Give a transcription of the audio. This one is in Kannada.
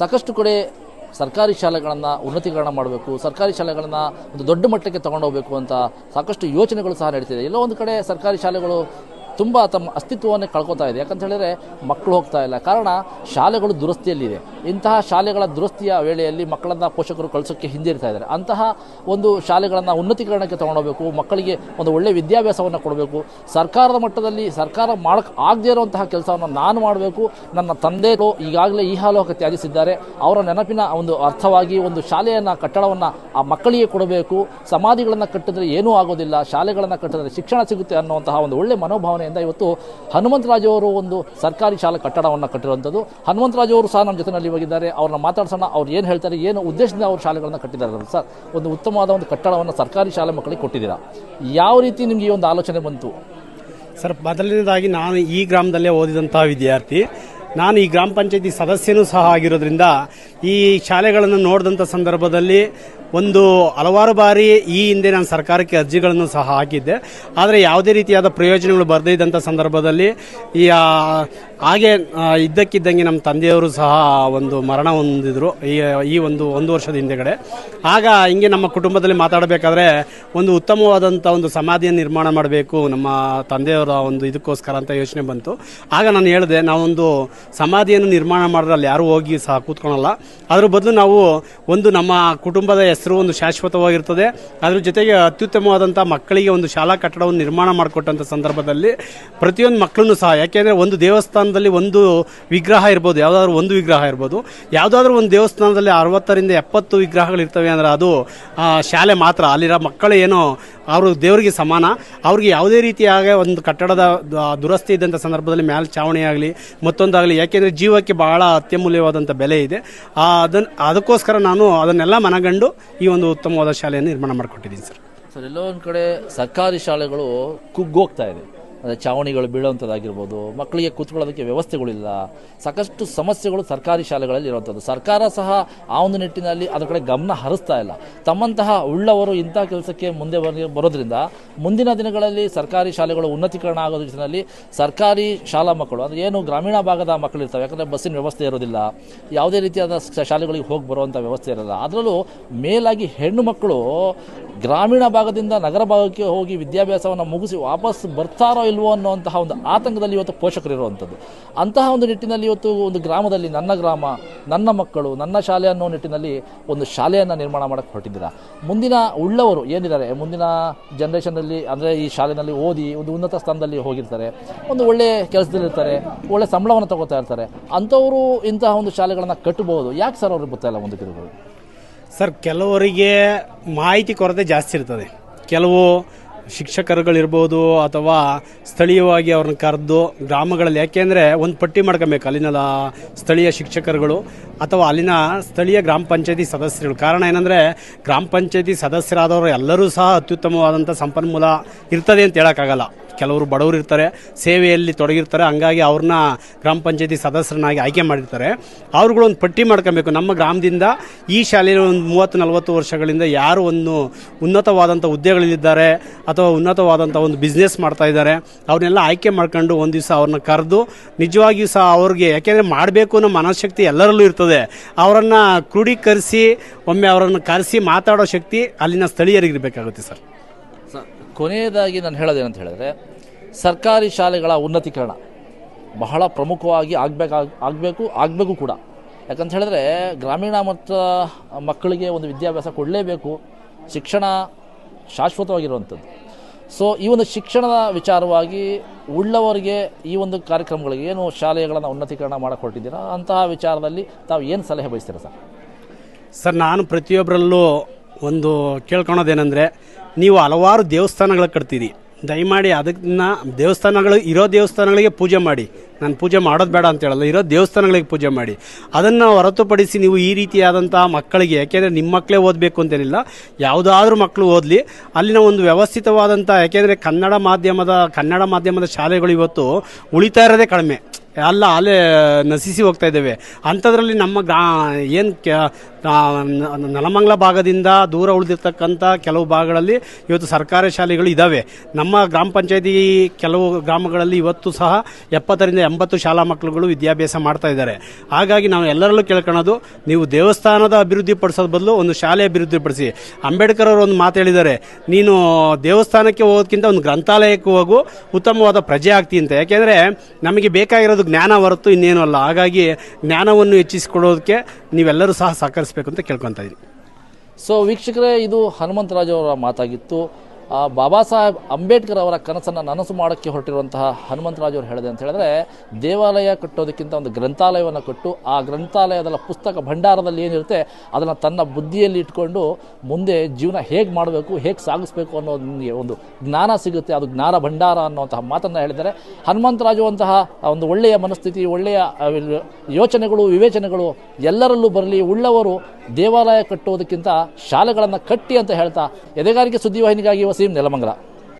ಸಾಕಷ್ಟು ಕಡೆ ಸರ್ಕಾರಿ ಶಾಲೆಗಳನ್ನು ಉನ್ನತೀಕರಣ ಮಾಡಬೇಕು, ಸರ್ಕಾರಿ ಶಾಲೆಗಳನ್ನು ಒಂದು ದೊಡ್ಡ ಮಟ್ಟಕ್ಕೆ ತಗೊಂಡೋಗ್ಬೇಕು ಅಂತ ಸಾಕಷ್ಟು ಯೋಚನೆಗಳು ಸಹ ನಡೀತಿದೆ. ಎಲ್ಲೋ ಒಂದು ಕಡೆ ಸರ್ಕಾರಿ ಶಾಲೆಗಳು ತುಂಬ ತಮ್ಮ ಅಸ್ತಿತ್ವವನ್ನು ಕಳ್ಕೊತಾ ಇದೆ. ಯಾಕಂತ ಹೇಳಿದ್ರೆ ಮಕ್ಕಳು ಹೋಗ್ತಾ ಇಲ್ಲ. ಕಾರಣ ಶಾಲೆಗಳು ದುರಸ್ತಿಯಲ್ಲಿದೆ. ಇಂತಹ ಶಾಲೆಗಳ ದುರಸ್ತಿಯ ವೇಳೆಯಲ್ಲಿ ಮಕ್ಕಳನ್ನ ಪೋಷಕರು ಕಳಿಸೋಕ್ಕೆ ಹಿಂದಿರ್ತಾ ಇದ್ದಾರೆ. ಅಂತಹ ಒಂದು ಶಾಲೆಗಳನ್ನು ಉನ್ನತೀಕರಣಕ್ಕೆ ತಗೊಂಡೋಗ್ಬೇಕು ಮಕ್ಕಳಿಗೆ ಒಂದು ಒಳ್ಳೆಯ ವಿದ್ಯಾಭ್ಯಾಸವನ್ನು ಕೊಡಬೇಕು, ಸರ್ಕಾರದ ಮಟ್ಟದಲ್ಲಿ ಸರ್ಕಾರ ಮಾಡಕ್ಕೆ ಆಗದೇ ಇರುವಂತಹ ಕೆಲಸವನ್ನು ನಾನು ಮಾಡಬೇಕು, ನನ್ನ ತಂದೆ ಈಗಾಗಲೇ ಈ ಹಾಲೋಕ ತ್ಯಾಜಿಸಿದ್ದಾರೆ, ಅವರ ನೆನಪಿನ ಒಂದು ಅರ್ಥವಾಗಿ ಒಂದು ಶಾಲೆಯನ್ನು, ಕಟ್ಟಡವನ್ನು ಆ ಮಕ್ಕಳಿಗೆ ಕೊಡಬೇಕು. ಸಮಾಧಿಗಳನ್ನು ಕಟ್ಟಿದ್ರೆ ಏನೂ ಆಗೋದಿಲ್ಲ, ಶಾಲೆಗಳನ್ನು ಕಟ್ಟಿದ್ರೆ ಶಿಕ್ಷಣ ಸಿಗುತ್ತೆ ಅನ್ನುವಂತಹ ಒಂದು ಒಳ್ಳೆ ಮನೋಭಾವನೆಯಿಂದ ಇವತ್ತು ಹನುಮಂತರಾಜು ಅವರು ಒಂದು ಸರ್ಕಾರಿ ಶಾಲಾ ಕಟ್ಟಡವನ್ನು ಕಟ್ಟಿರುವಂಥದ್ದು. ಹನುಮಂತರಾಜು ಅವರು ಸಹ ನಮ್ಮ ಜೊತೆಯಲ್ಲಿ ಹೋಗಿದ್ದಾರೆ ಅವ್ರನ್ನ ಮಾತಾಡ್ಸೋಣ. ಅವ್ರು ಏನು ಹೇಳ್ತಾರೆ, ಏನು ಉದ್ದೇಶದಿಂದ ಅವರು ಶಾಲೆಗಳನ್ನು ಕಟ್ಟಿದ್ದಾರೆ ಸರ್. ಒಂದು ಉತ್ತಮವಾದ ಒಂದು ಕಟ್ಟಡವನ್ನು ಸರ್ಕಾರಿ ಶಾಲೆ ಮಕ್ಕಳಿಗೆ ಕೊಟ್ಟಿದ್ದೀರಾ? ಯಾವ ರೀತಿ ನಿಮಗೆ ಈ ಒಂದು ಆಲೋಚನೆ ಬಂತು? ಸರ್, ಮೊದಲನೇದಾಗಿ ನಾನು ಈ ಗ್ರಾಮದಲ್ಲೇ ಓದಿದಂತಹ ವಿದ್ಯಾರ್ಥಿ. ನಾನು ಈ ಗ್ರಾಮ ಪಂಚಾಯತಿ ಸದಸ್ಯನೂ ಸಹ ಆಗಿರೋದ್ರಿಂದ ಈ ಶಾಲೆಗಳನ್ನು ನೋಡಿದಂಥ ಸಂದರ್ಭದಲ್ಲಿ ಒಂದು ಹಲವಾರು ಬಾರಿ ಈ ಹಿಂದೆ ನಾನು ಸರ್ಕಾರಕ್ಕೆ ಅರ್ಜಿಗಳನ್ನು ಸಹ ಹಾಕಿದ್ದೆ. ಆದರೆ ಯಾವುದೇ ರೀತಿಯಾದ ಪ್ರಯೋಜನಗಳು ಬರದೇ ಇದ್ದಂಥ ಸಂದರ್ಭದಲ್ಲಿ ಈ ಹಾಗೆ ಇದ್ದಕ್ಕಿದ್ದಂಗೆ ನಮ್ಮ ತಂದೆಯವರು ಸಹ ಒಂದು ಮರಣ ಹೊಂದಿದ್ರು. ಈ ಈ ಒಂದು ಒಂದು ವರ್ಷದ ಹಿಂದೆಗಡೆ. ಆಗ ಹಿಂಗೆ ನಮ್ಮ ಕುಟುಂಬದಲ್ಲಿ ಮಾತಾಡಬೇಕಾದ್ರೆ ಒಂದು ಉತ್ತಮವಾದಂಥ ಒಂದು ಸಮಾಧಿಯನ್ನು ನಿರ್ಮಾಣ ಮಾಡಬೇಕು, ನಮ್ಮ ತಂದೆಯವರ ಒಂದು ಇದಕ್ಕೋಸ್ಕರ ಅಂತ ಯೋಚನೆ ಬಂತು. ಆಗ ನಾನು ಹೇಳಿದೆ, ನಾವೊಂದು ಸಮಾಧಿಯನ್ನು ನಿರ್ಮಾಣ ಮಾಡಿದ್ರೆ ಅಲ್ಲಿ ಯಾರೂ ಹೋಗಿ ಸಹ ಕೂತ್ಕೊಳಲ್ಲ. ಅದ್ರ ಬದಲು ನಾವು ಒಂದು ನಮ್ಮ ಕುಟುಂಬದ ಹೆಸರು ಒಂದು ಶಾಶ್ವತವಾಗಿರ್ತದೆ. ಅದ್ರ ಜೊತೆಗೆ ಅತ್ಯುತ್ತಮವಾದಂಥ ಮಕ್ಕಳಿಗೆ ಒಂದು ಶಾಲಾ ಕಟ್ಟಡವನ್ನು ನಿರ್ಮಾಣ ಮಾಡಿಕೊಟ್ಟಂಥ ಸಂದರ್ಭದಲ್ಲಿ ಪ್ರತಿಯೊಂದು ಮಕ್ಕಳನ್ನು ಸಹ, ಯಾಕೆಂದರೆ ಒಂದು ದೇವಸ್ಥಾನದಲ್ಲಿ ಒಂದು ವಿಗ್ರಹ ಇರ್ಬೋದು, ಯಾವುದಾದ್ರೂ ಒಂದು ವಿಗ್ರಹ ಇರ್ಬೋದು. ಯಾವುದಾದ್ರೂ ಒಂದು ದೇವಸ್ಥಾನದಲ್ಲಿ ಅರವತ್ತರಿಂದ ಎಪ್ಪತ್ತು ವಿಗ್ರಹಗಳಿರ್ತವೆ ಅಂದರೆ ಅದು ಶಾಲೆ ಮಾತ್ರ. ಅಲ್ಲಿರೋ ಮಕ್ಕಳು ಏನೋ ಅವರು ದೇವರಿಗೆ ಸಮಾನ. ಅವ್ರಿಗೆ ಯಾವುದೇ ರೀತಿಯಾಗ ಒಂದು ಕಟ್ಟಡದ ದುರಸ್ತಿ ಇದ್ದಂಥ ಸಂದರ್ಭದಲ್ಲಿ ಮ್ಯಾಲೆ ಚಾವಣಿ ಆಗಲಿ, ಮತ್ತೊಂದಾಗಲಿ, ಯಾಕೆಂದರೆ ಜೀವಕ್ಕೆ ಬಹಳ ಅತ್ಯಮೂಲ್ಯವಾದಂಥ ಬೆಲೆ ಇದೆ. ಅದನ್ನು ಅದಕ್ಕೋಸ್ಕರ ನಾನು ಅದನ್ನೆಲ್ಲ ಮನಗಂಡು ಈ ಒಂದು ಉತ್ತಮವಾದ ಶಾಲೆಯನ್ನು ನಿರ್ಮಾಣ ಮಾಡಿಕೊಟ್ಟಿದ್ದೀನಿ ಸರ್. ಸರ್, ಎಲ್ಲೋ ಒಂದು ಕಡೆ ಸರ್ಕಾರಿ ಶಾಲೆಗಳು ಕುಗ್ಗೋಗ್ತಾ ಇದೆ. ಅಂದರೆ ಚಾವಣಿಗಳು ಬೀಳುವಂಥದ್ದಾಗಿರ್ಬೋದು ಮಕ್ಕಳಿಗೆ ಕೂತ್ಕೊಳ್ಳೋದಕ್ಕೆ ವ್ಯವಸ್ಥೆಗಳಿಲ್ಲ, ಸಾಕಷ್ಟು ಸಮಸ್ಯೆಗಳು ಸರ್ಕಾರಿ ಶಾಲೆಗಳಲ್ಲಿ ಇರುವಂಥದ್ದು ಸರ್ಕಾರ ಸಹ ಆ ಒಂದು ನಿಟ್ಟಿನಲ್ಲಿ ಅದರ ಕಡೆ ಗಮನ ಹರಿಸ್ತಾ ಇಲ್ಲ. ತಮ್ಮಂತಹ ಉಳ್ಳವರು ಇಂಥ ಕೆಲಸಕ್ಕೆ ಮುಂದೆ ಬರ- ಬರೋದ್ರಿಂದ ಮುಂದಿನ ದಿನಗಳಲ್ಲಿ ಸರ್ಕಾರಿ ಶಾಲೆಗಳು ಉನ್ನತೀಕರಣ ಆಗೋ ನಿಟ್ಟಿನಲ್ಲಿ ಸರ್ಕಾರಿ ಶಾಲಾ ಮಕ್ಕಳು, ಅಂದರೆ ಏನು ಗ್ರಾಮೀಣ ಭಾಗದ ಮಕ್ಕಳು ಇರ್ತವೆ ಯಾಕಂದರೆ ಬಸ್ಸಿನ ವ್ಯವಸ್ಥೆ ಇರೋದಿಲ್ಲ, ಯಾವುದೇ ರೀತಿಯಾದ ಶಾಲೆಗಳಿಗೆ ಹೋಗಿ ಬರುವಂಥ ವ್ಯವಸ್ಥೆ ಇರಲ್ಲ. ಅದರಲ್ಲೂ ಮೇಲಾಗಿ ಹೆಣ್ಣು ಮಕ್ಕಳು ಗ್ರಾಮೀಣ ಭಾಗದಿಂದ ನಗರ ಭಾಗಕ್ಕೆ ಹೋಗಿ ವಿದ್ಯಾಭ್ಯಾಸವನ್ನು ಮುಗಿಸಿ ವಾಪಸ್ ಬರ್ತಾರೋ ಇಲ್ವೋ ಅನ್ನುವಂತಹ ಒಂದು ಆತಂಕದಲ್ಲಿ ಇವತ್ತು ಪೋಷಕರು ಇರುವಂಥದ್ದು ಅಂತಹ ಒಂದು ನಿಟ್ಟಿನಲ್ಲಿ ಇವತ್ತು ಒಂದು ಗ್ರಾಮದಲ್ಲಿ ನನ್ನ ಗ್ರಾಮ, ನನ್ನ ಮಕ್ಕಳು, ನನ್ನ ಶಾಲೆ ಅನ್ನೋ ನಿಟ್ಟಿನಲ್ಲಿ ಒಂದು ಶಾಲೆಯನ್ನು ನಿರ್ಮಾಣ ಮಾಡಕ್ಕೆ ಹೊರಟಿದ್ದೀರಾ? ಮುಂದಿನ ಉಳ್ಳವರು ಏನಿದ್ದಾರೆ? ಮುಂದಿನ ಜನ್ರೇಷನಲ್ಲಿ ಅಂದರೆ ಈ ಶಾಲೆಯಲ್ಲಿ ಓದಿ ಒಂದು ಉನ್ನತ ಸ್ಥಾನದಲ್ಲಿ ಹೋಗಿರ್ತಾರೆ, ಒಂದು ಒಳ್ಳೆಯ ಕೆಲಸದಲ್ಲಿರ್ತಾರೆ, ಒಳ್ಳೆ ಸಂಬಳವನ್ನು ತಗೋತಾ ಇರ್ತಾರೆ. ಅಂಥವರು ಇಂತಹ ಒಂದು ಶಾಲೆಗಳನ್ನು ಕಟ್ಟಬಹುದು. ಯಾಕೆ ಸರ್ ಅವ್ರಿಗೆ ಗೊತ್ತಾಯಿಲ್ಲ ಮುಂದಕ್ಕೆ ಸರ್, ಕೆಲವರಿಗೆ ಮಾಹಿತಿ ಕೊರತೆ ಜಾಸ್ತಿ ಇರ್ತದೆ. ಕೆಲವು ಶಿಕ್ಷಕರುಗಳಿರ್ಬೋದು ಅಥವಾ ಸ್ಥಳೀಯವಾಗಿ ಅವ್ರನ್ನ ಕರೆದು ಗ್ರಾಮಗಳಲ್ಲಿ, ಯಾಕೆಂದರೆ ಒಂದು ಪಟ್ಟಿ ಮಾಡ್ಕೊಬೇಕು ಅಲ್ಲಿನ ಸ್ಥಳೀಯ ಶಿಕ್ಷಕರುಗಳು ಅಥವಾ ಅಲ್ಲಿನ ಸ್ಥಳೀಯ ಗ್ರಾಮ ಪಂಚಾಯತಿ ಸದಸ್ಯರುಗಳು. ಕಾರಣ ಏನಂದರೆ, ಗ್ರಾಮ ಪಂಚಾಯತಿ ಸದಸ್ಯರಾದವರು ಎಲ್ಲರೂ ಸಹ ಅತ್ಯುತ್ತಮವಾದಂಥ ಸಂಪನ್ಮೂಲ ಇರ್ತದೆ ಅಂತ ಹೇಳೋಕ್ಕಾಗಲ್ಲ. ಕೆಲವರು ಬಡವರು ಇರ್ತಾರೆ, ಸೇವೆಯಲ್ಲಿ ತೊಡಗಿರ್ತಾರೆ, ಹಂಗಾಗಿ ಅವ್ರನ್ನ ಗ್ರಾಮ ಪಂಚಾಯತಿ ಸದಸ್ಯರನ್ನಾಗಿ ಆಯ್ಕೆ ಮಾಡಿರ್ತಾರೆ. ಅವ್ರುಗಳು ಒಂದು ಪಟ್ಟಿ ಮಾಡ್ಕೊಬೇಕು. ನಮ್ಮ ಗ್ರಾಮದಿಂದ ಈ ಶಾಲೆಯಲ್ಲಿ ಒಂದು ಮೂವತ್ತು, ನಲವತ್ತು ವರ್ಷಗಳಿಂದ ಯಾರು ಒಂದು ಉನ್ನತವಾದಂಥ ಹುದ್ದೆಗಳಲ್ಲಿದ್ದಾರೆ ಅಥವಾ ಉನ್ನತವಾದಂಥ ಒಂದು ಬಿಸ್ನೆಸ್ ಮಾಡ್ತಾ ಇದ್ದಾರೆ, ಅವ್ರನ್ನೆಲ್ಲ ಆಯ್ಕೆ ಮಾಡ್ಕೊಂಡು ಒಂದು ದಿವಸ ಅವ್ರನ್ನ ಕರೆದು ನಿಜವಾಗಿಯೂ ಸಹ ಅವ್ರಿಗೆ, ಯಾಕೆಂದರೆ ಮಾಡಬೇಕು ಅನ್ನೋ ಮನಃಶಕ್ತಿ ಎಲ್ಲರಲ್ಲೂ ಇರ್ತದೆ. ಅವರನ್ನು ಕ್ರೋಢೀಕರಿಸಿ ಒಮ್ಮೆ ಅವರನ್ನು ಕರೆಸಿ ಮಾತಾಡೋ ಶಕ್ತಿ ಅಲ್ಲಿನ ಸ್ಥಳೀಯರಿಗಿರಬೇಕಾಗುತ್ತೆ ಸರ್. ಕೊನೆಯದಾಗಿ ನಾನು ಹೇಳೋದೇನಂತ ಹೇಳಿದ್ರೆ, ಸರ್ಕಾರಿ ಶಾಲೆಗಳ ಉನ್ನತೀಕರಣ. ಬಹಳ ಪ್ರಮುಖವಾಗಿ ಆಗಬೇಕಾಗ ಆಗಬೇಕು ಆಗಬೇಕು ಕೂಡ. ಯಾಕಂತ ಹೇಳಿದ್ರೆ, ಗ್ರಾಮೀಣ ಮತ್ತು ಮಕ್ಕಳಿಗೆ ಒಂದು ವಿದ್ಯಾಭ್ಯಾಸ ಕೊಡಲೇಬೇಕು, ಶಿಕ್ಷಣ ಶಾಶ್ವತವಾಗಿರುವಂಥದ್ದು. ಸೊ, ಈ ಒಂದು ಶಿಕ್ಷಣದ ವಿಚಾರವಾಗಿ ಉಳ್ಳವರಿಗೆ ಈ ಒಂದು ಕಾರ್ಯಕ್ರಮಗಳಿಗೆ ಏನು ಶಾಲೆಗಳನ್ನು ಉನ್ನತೀಕರಣ ಮಾಡಿಕೊಟ್ಟಿದ್ದೀರಾ, ಅಂತಹ ವಿಚಾರದಲ್ಲಿ ತಾವು ಏನು ಸಲಹೆ ಬಯಸ್ತೀರಾ ಸರ್? ಸರ್, ನಾನು ಪ್ರತಿಯೊಬ್ಬರಲ್ಲೂ ಒಂದು ಕೇಳ್ಕೊಳೋದೇನೆಂದರೆ, ನೀವು ಹಲವಾರು ದೇವಸ್ಥಾನಗಳು ಕಟ್ತೀರಿ. ದಯಮಾಡಿ ಅದನ್ನ ದೇವಸ್ಥಾನಗಳು, ಇರೋ ದೇವಸ್ಥಾನಗಳಿಗೆ ಪೂಜೆ ಮಾಡಿ. ನಾನು ಪೂಜೆ ಮಾಡೋದು ಬೇಡ ಅಂತ ಹೇಳಲ್ಲ, ಇರೋ ದೇವಸ್ಥಾನಗಳಿಗೆ ಪೂಜೆ ಮಾಡಿ. ಅದನ್ನು ಹೊರತುಪಡಿಸಿ ನೀವು ಈ ರೀತಿಯಾದಂಥ ಮಕ್ಕಳಿಗೆ, ಯಾಕೆಂದರೆ ನಿಮ್ಮ ಮಕ್ಕಳೇ ಓದಬೇಕು ಅಂತೇನಿಲ್ಲ, ಯಾವುದಾದ್ರೂ ಮಕ್ಕಳು ಓದಲಿ. ಅಲ್ಲಿನ ಒಂದು ವ್ಯವಸ್ಥಿತವಾದಂಥ ಯಾಕೆಂದರೆ ಕನ್ನಡ ಮಾಧ್ಯಮದ ಕನ್ನಡ ಮಾಧ್ಯಮದ ಶಾಲೆಗಳು ಇವತ್ತು ಉಳಿತಾ ಇರೋದೇ ಕಡಿಮೆ. ಅಲ್ಲ, ಅಲ್ಲೇ ನಶಿಸಿ ಹೋಗ್ತಾ ಇದ್ದೇವೆ. ಅಂಥದ್ರಲ್ಲಿ ನಮ್ಮ ಗ್ರಾ, ಏನು ನಲಮಂಗಲ ಭಾಗದಿಂದ ದೂರ ಉಳಿದಿರ್ತಕ್ಕಂಥ ಕೆಲವು ಭಾಗಗಳಲ್ಲಿ ಇವತ್ತು ಸರ್ಕಾರಿ ಶಾಲೆಗಳು ಇದ್ದಾವೆ ನಮ್ಮ ಗ್ರಾಮ ಪಂಚಾಯತಿ ಕೆಲವು ಗ್ರಾಮಗಳಲ್ಲಿ ಇವತ್ತು ಸಹ ಎಪ್ಪತ್ತರಿಂದ ಎಂಬತ್ತು ಶಾಲಾ ಮಕ್ಕಳುಗಳು ವಿದ್ಯಾಭ್ಯಾಸ ಮಾಡ್ತಾ ಇದ್ದಾರೆ. ಹಾಗಾಗಿ ನಾವು ಎಲ್ಲರಲ್ಲೂ ಕೇಳ್ಕೊಳ್ಳೋದು ನೀವು ದೇವಸ್ಥಾನದ ಅಭಿವೃದ್ಧಿ ಪಡಿಸೋದ್ ಬದಲು ಒಂದು ಶಾಲೆ ಅಭಿವೃದ್ಧಿಪಡಿಸಿ ಅಂಬೇಡ್ಕರ್ ಅವರು ಒಂದು ಮಾತು ಹೇಳಿದ್ದಾರೆ, ನೀನು ದೇವಸ್ಥಾನಕ್ಕೆ ಹೋಗೋದಕ್ಕಿಂತ ಒಂದು ಗ್ರಂಥಾಲಯಕ್ಕೆ ಹೋಗು, ಉತ್ತಮವಾದ ಪ್ರಜೆ ಆಗ್ತಿ ಅಂತ. ಯಾಕೆಂದರೆ ನಮಗೆ ಬೇಕಾಗಿರೋದು ಜ್ಞಾನ ಹೊರತು ಇನ್ನೇನು ಅಲ್ಲ. ಹಾಗಾಗಿ ಜ್ಞಾನವನ್ನು ಹೆಚ್ಚಿಸಿಕೊಡೋದಕ್ಕೆ ನೀವೆಲ್ಲರೂ ಸಹ ಸಹಕರಿಸಬೇಕು ಅಂತ ಕೇಳ್ಕೊತಾ ಇದ್ದೀನಿ. ಸೊ ವೀಕ್ಷಕರೇ ಇದು ಹನುಮಂತರಾಜು ಅವರ ಮಾತಾಗಿತ್ತು. ಬಾಬಾ ಸಾಹೇಬ್ ಅಂಬೇಡ್ಕರ್ ಅವರ ಕನಸನ್ನು ನನಸು ಮಾಡೋಕ್ಕೆ ಹೊರಟಿರುವಂತಹ ಹನುಮಂತರಾಜು ಅವರು ಹೇಳಿದೆ ಅಂತ ಹೇಳಿದ್ರೆ ದೇವಾಲಯ ಕಟ್ಟೋದಕ್ಕಿಂತ ಒಂದು ಗ್ರಂಥಾಲಯವನ್ನು ಕಟ್ಟು ಆ ಗ್ರಂಥಾಲಯದ ಪುಸ್ತಕ ಭಂಡಾರದಲ್ಲಿ ಏನಿರುತ್ತೆ ಅದನ್ನು ತನ್ನ ಬುದ್ಧಿಯಲ್ಲಿ ಇಟ್ಕೊಂಡು ಮುಂದೆ ಜೀವನ ಹೇಗೆ ಮಾಡಬೇಕು ಹೇಗೆ ಸಾಗಿಸ್ಬೇಕು ಅನ್ನೋ ಒಂದು ಜ್ಞಾನ ಸಿಗುತ್ತೆ ಅದು ಜ್ಞಾನ ಭಂಡಾರ ಅನ್ನುವಂತಹ ಮಾತನ್ನು ಹೇಳಿದ್ದಾರೆ. ಹನುಮಂತರಾಜು ಅಂತಹ ಒಂದು ಒಳ್ಳೆಯ ಮನಸ್ಥಿತಿ ಒಳ್ಳೆಯ ಆ, ಯೋಚನೆಗಳು ವಿವೇಚನೆಗಳು ಎಲ್ಲರಲ್ಲೂ ಬರಲಿ ಉಳ್ಳವರು ದೇವಾಲಯ ಕಟ್ಟುವುದಕ್ಕಿಂತ ಶಾಲೆಗಳನ್ನು ಕಟ್ಟಿ ಅಂತ ಹೇಳ್ತಾ ಎದೆಗಾರಿಕೆ ಸುದ್ದಿವಾಹಿನಿಗಾಗಿ ವಸೀಂ ನೆಲಮಂಗಲ